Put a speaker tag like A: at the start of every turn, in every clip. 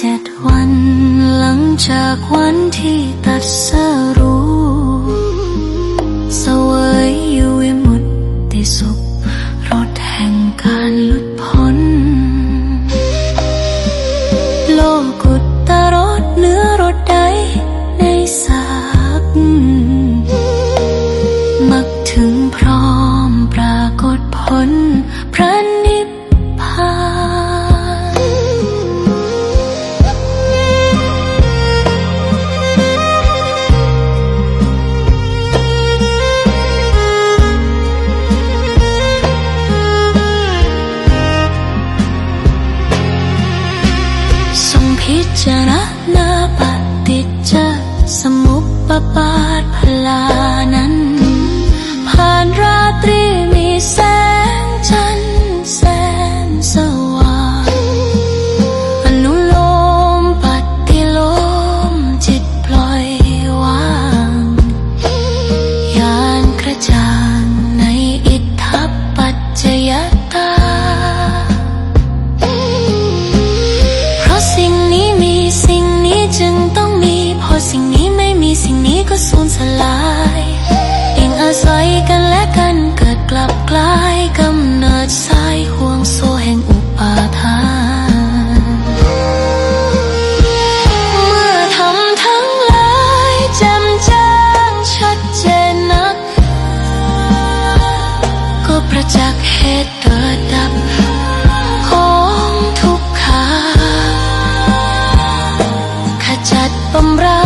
A: เจ็ดวันหลังจากวันที่ตัดสรู้เจารณปฏิจจสมุปบาทพลา ดสายห่วงโซ่แห่งอุปาทานเมื่อทำทั้งหลายแจ่มแจ้งชัดเจนนัก ก็ประจักษ์เหตุเกิดดับของทุกขาขจัดบำรา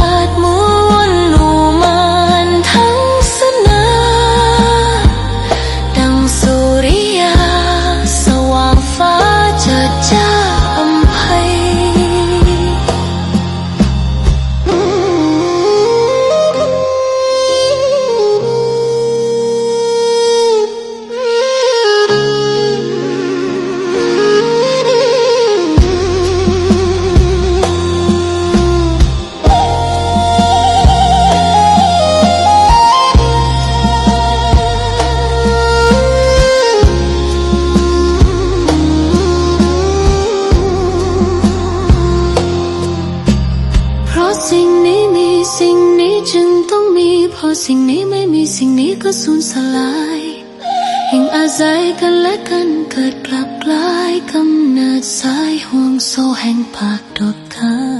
A: สิ่งนี้จึงต้องมีเพราะสิ่งนี้ไม่มีสิ่งนี้ก็สูญสลายแห่งอาศัยกันและกันเกิดกลับกลายกำเนิดสายห่วงโซ่แห่งปากดกทาน